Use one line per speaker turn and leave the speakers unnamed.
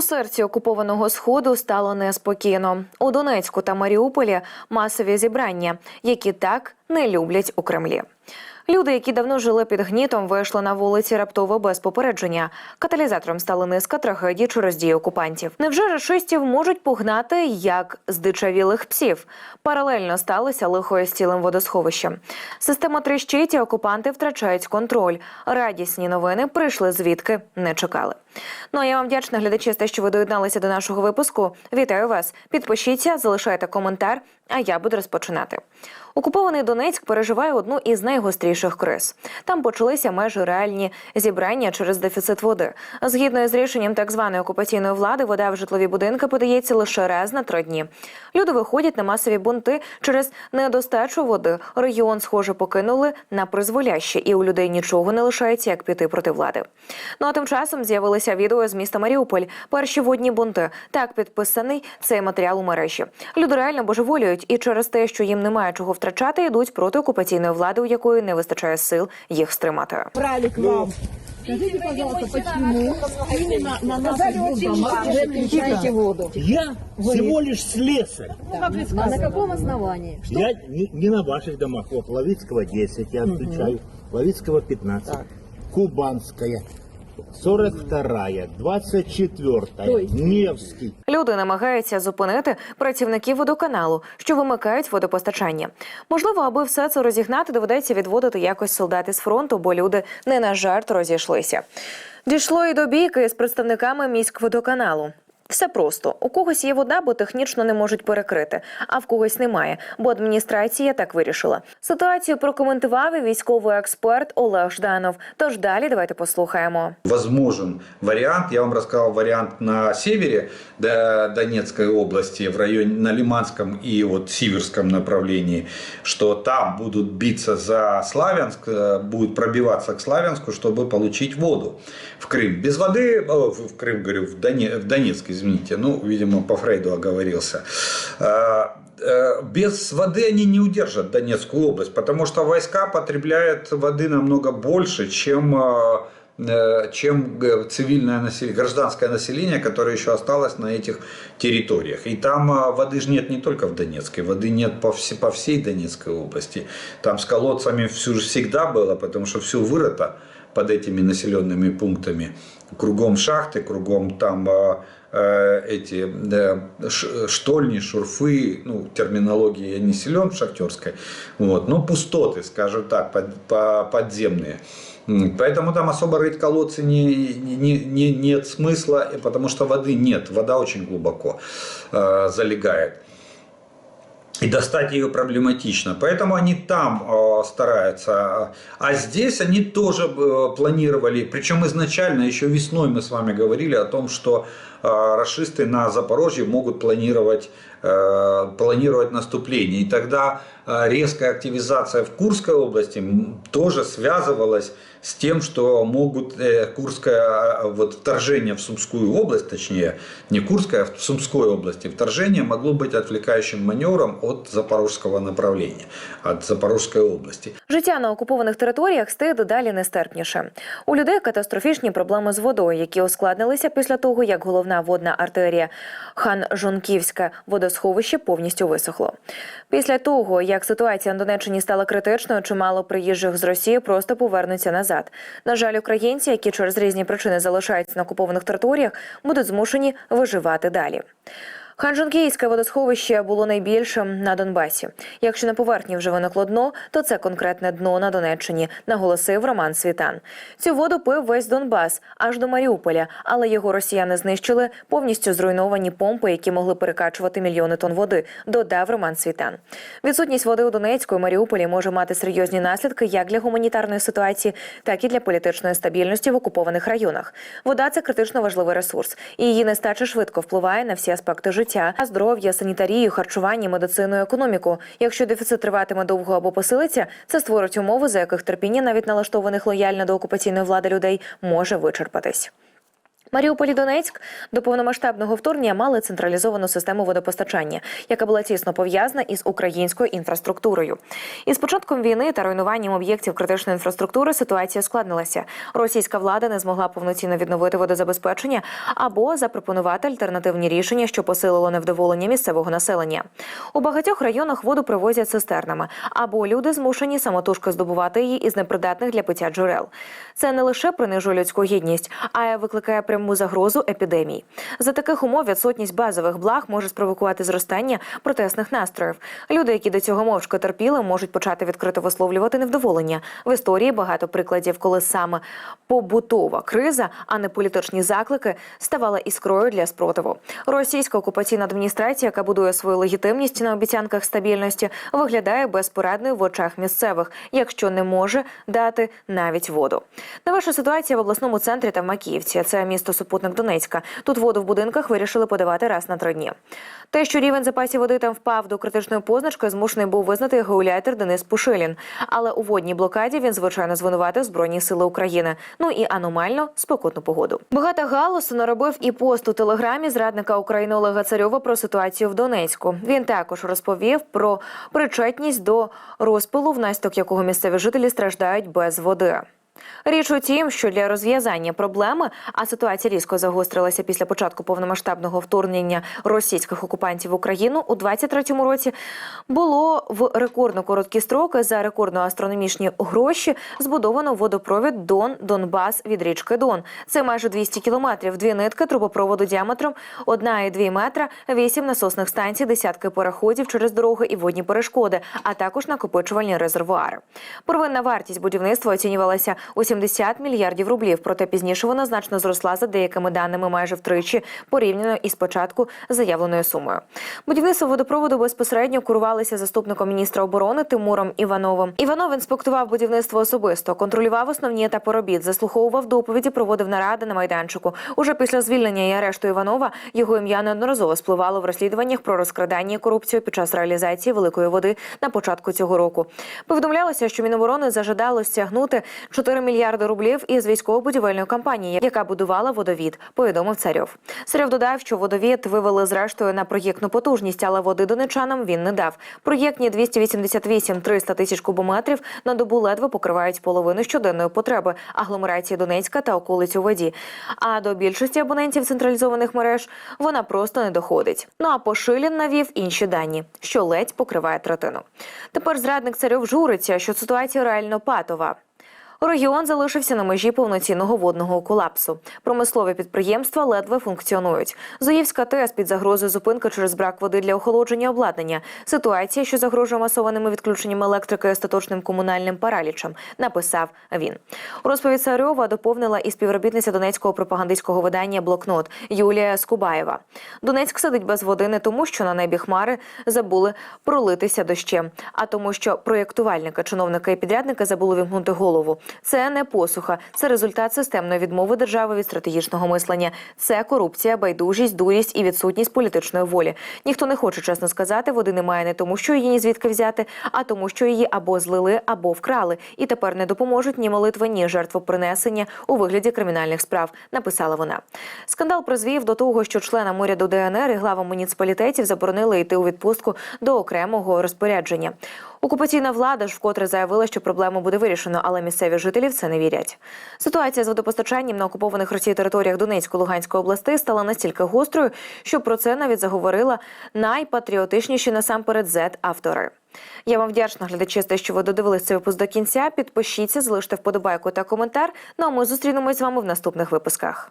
У серці окупованого сходу стало неспокійно. У Донецьку та Маріуполі масові зібрання, які так не люблять у Кремлі. Люди, які давно жили під гнітом, вийшли на вулиці раптово без попередження. Каталізатором стали низка трагедій через дії окупантів. Невже рашистів можуть погнати як здичавілих псів? Паралельно сталося лихо із цілим водосховищем. Система тріщить, і окупанти втрачають контроль. Радісні новини прийшли звідки не чекали. Ну а я вам вдячна глядачі, за те, що ви доєдналися до нашого випуску. Вітаю вас! Підпишіться, залишайте коментар. А я буду розпочинати. Окупований Донецьк переживає одну із найгостріших криз. Там почалися майже реальні зібрання через дефіцит води. Згідно з рішенням так званої окупаційної влади, вода в житлові будинки подається лише раз на три дні. Люди виходять на масові бунти через недостачу води. Регіон, схоже, покинули на призволяще, і у людей нічого не лишається, як піти проти влади. Ну а тим часом з'явилися відео з міста Маріуполь. Перші водні бунти. Так підписаний цей матеріал у мережі. Люди реально божеволюють, і через те, що їм немає чого втрачати, йдуть проти окупаційної влади, у якої не вистачає сил їх стримати.
брали к вам. Скажите, пожалуйста, почему именно на наших домах вы отключаете воду?
Я всего лишь слесарь.
А на каком основании?
Я не, не на ваших домах. Вот, Ловицкого 10 я отвечаю, Ловицкого 15, Кубанская, 42-я, 24-я, Невський.
Люди намагаються зупинити працівників водоканалу, що вимикають водопостачання. Можливо, аби все це розігнати, доведеться відводити якось солдат із фронту, бо люди не на жарт розійшлися. Дійшло і до бійки з представниками міськводоканалу. Все просто у когось є вода, бо технічно не можуть перекрити, а в когось немає, бо адміністрація так вирішила. Ситуацію прокоментував і військовий експерт Олег Жданов. Тож далі давайте послухаємо.
возможен вариант. Я вам рассказал вариант на севере До- Донецкой области, в районе на Лиманском и вот Сиверском направлении, что там будут биться за Славянск, э, будут пробиваться к Славянску, чтобы получить воду в Крым. Без воды, о, в в Крым, говорю, в, Доне- в Донецк, Извините, ну, видимо, по Фрейду оговорился. Э, э, Без воды они не удержат Донецкую область, потому что войска потребляют воды намного больше, чем э, э, чем г- цивильное население, гражданское население, которое еще осталось на этих территориях. И там а, воды же нет не только в Донецке, воды нет по, все, по всей Донецкой области. Там с колодцами всю же всегда было, потому что все вырыто под этими населенными пунктами. Кругом шахты, кругом там а, э, эти да, ш- штольни, шурфы, ну, терминологии я не силен в шахтерской, вот, но пустоты, скажем так, под- по- подземные. Поэтому там особо рыть колодцы не, не, не- нет смысла, потому что воды нет, вода очень глубоко э, залегает. И достать ее проблематично. Поэтому они там э, стараются. А здесь они тоже э, планировали. Причем изначально, еще весной мы с вами говорили о том, что э, расисты на Запорожье могут планировать, планировать наступление. И тогда э, резкая активизация в Курской области м, тоже связывалась с тем, что могут э, Курское э, вот, вторжение в Сумскую область, точнее, не Курская, а в Сумской области, вторжение могло быть отвлекающим маневром от запорожского направления, от Запорожской области.
Життя на окупованих територіях стає дедалі нестерпніше. У людей катастрофічні проблеми з водою, які ускладнилися після того, як головна водна артерія Хан-Жонківське водосховище повністю висохло. Після того, як ситуація на Донеччині стала критичною, чимало приїжджих з Росії просто повернуться назад. На жаль, українці, які через різні причини залишаються на окупованих територіях, будуть змушені виживати далі. Ханжонкійське водосховище було найбільшим на Донбасі. Якщо на поверхні вже виникло дно, то це конкретне дно на Донеччині, наголосив Роман Світан. Цю воду пив весь Донбас аж до Маріуполя, але його росіяни знищили повністю зруйновані помпи, які могли перекачувати мільйони тонн води. Додав Роман Світан. Відсутність води у Донецьку і Маріуполі може мати серйозні наслідки як для гуманітарної ситуації, так і для політичної стабільності в окупованих районах. Вода це критично важливий ресурс, і її нестача швидко впливає на всі аспекти життя здоров'я, санітарію, харчування, медицину, економіку. Якщо дефіцит триватиме довго або посилиться, це створить умови, за яких терпіння навіть налаштованих лояльно до окупаційної влади людей може вичерпатись. Маріуполь і Донецьк до повномасштабного вторгнення мали централізовану систему водопостачання, яка була тісно пов'язана із українською інфраструктурою. Із початком війни та руйнуванням об'єктів критичної інфраструктури ситуація складнилася. Російська влада не змогла повноцінно відновити водозабезпечення або запропонувати альтернативні рішення, що посилило невдоволення місцевого населення. У багатьох районах воду привозять цистернами, або люди змушені самотужки здобувати її із непридатних для пиття джерел. Це не лише принижує людську гідність, а й викликає пряму загрозу епідемій. За таких умов відсутність базових благ може спровокувати зростання протестних настроїв. Люди, які до цього мовчки терпіли, можуть почати відкрито висловлювати невдоволення. В історії багато прикладів, коли саме побутова криза, а не політичні заклики, ставала іскрою для спротиву. Російська окупаційна адміністрація, яка будує свою легітимність на обіцянках стабільності, виглядає безпорадною в очах місцевих, якщо не може дати навіть воду. Найважча ситуація в обласному центрі та в Макіївці. Це місто супутник Донецька. Тут воду в будинках вирішили подавати раз на три дні. Те, що рівень запасів води там впав до критичної позначки, змушений був визнати гауляйтер Денис Пушилін. Але у водній блокаді він звичайно звинуватив Збройні сили України. Ну і аномально спекотну погоду. Багато галусу наробив і пост у телеграмі зрадника України Олега Царьова про ситуацію в Донецьку. Він також розповів про причетність до розпилу, внаслідок якого місцеві жителі страждають без води. Річ у тім, що для розв'язання проблеми, а ситуація різко загострилася після початку повномасштабного вторгнення російських окупантів в Україну у 23-му році, було в рекордно короткі строки за рекордно астрономічні гроші збудовано водопровід Дон Донбас від річки Дон. Це майже 200 кілометрів, дві нитки трубопроводу діаметром 1,2 метра, вісім насосних станцій, десятки переходів через дороги і водні перешкоди, а також накопичувальні резервуари. Первинна вартість будівництва оцінювалася у 70 мільярдів рублів. Проте пізніше вона значно зросла за деякими даними майже втричі порівняно із початку заявленою сумою. Будівництво водопроводу безпосередньо курувалося заступником міністра оборони Тимуром Івановим. Іванов інспектував будівництво особисто, контролював основні етапи робіт, заслуховував доповіді, проводив наради на майданчику. Уже після звільнення і арешту Іванова його ім'я неодноразово спливало в розслідуваннях про розкрадання і корупцію під час реалізації великої води на початку цього року. Повідомлялося, що Міноборони зажадало стягнути 4 мільярди рублів із військово-будівельної компанії, яка будувала водовід. Повідомив царьов. Царьов додав, що водовід вивели зрештою на проєктну потужність, але води донечанам він не дав. Проєктні 288-300 тисяч кубометрів на добу ледве покривають половину щоденної потреби агломерації Донецька та околиць у воді. А до більшості абонентів централізованих мереж вона просто не доходить. Ну а Пошилін навів інші дані, що ледь покриває третину. Тепер зрадник царьов журиться, що ситуація реально патова. Регіон залишився на межі повноцінного водного колапсу. Промислові підприємства ледве функціонують. Зуївська ТЕС під загрозою зупинки через брак води для охолодження обладнання. Ситуація, що загрожує масованими відключеннями електрики і остаточним комунальним паралічем, написав він. Розповідь Царьова доповнила і співробітниця донецького пропагандистського видання Блокнот Юлія Скубаєва. Донецьк сидить без води не тому, що на небі хмари забули пролитися дощем, а тому, що проєктувальники, чиновники і підрядники забули вімкнути голову. Це не посуха, це результат системної відмови держави від стратегічного мислення. Це корупція, байдужість, дурість і відсутність політичної волі. Ніхто не хоче чесно сказати, води немає не тому, що її ні звідки взяти, а тому, що її або злили, або вкрали. І тепер не допоможуть ні молитви, ні жертвопринесення у вигляді кримінальних справ. Написала вона. Скандал призвів до того, що членам уряду ДНР і главам муніципалітетів заборонили йти у відпустку до окремого розпорядження. Окупаційна влада ж вкотре заявила, що проблему буде вирішено, але місцеві жителі в це не вірять. Ситуація з водопостачанням на окупованих Росією територіях Донецької Луганської областей стала настільки гострою, що про це навіть заговорила найпатріотичніші насамперед зет автори. Я вам вдячна глядачі, за те, що ви додивились цей випуск до кінця. Підпишіться, залиште вподобайку та коментар. Ну а ми зустрінемось з вами в наступних випусках.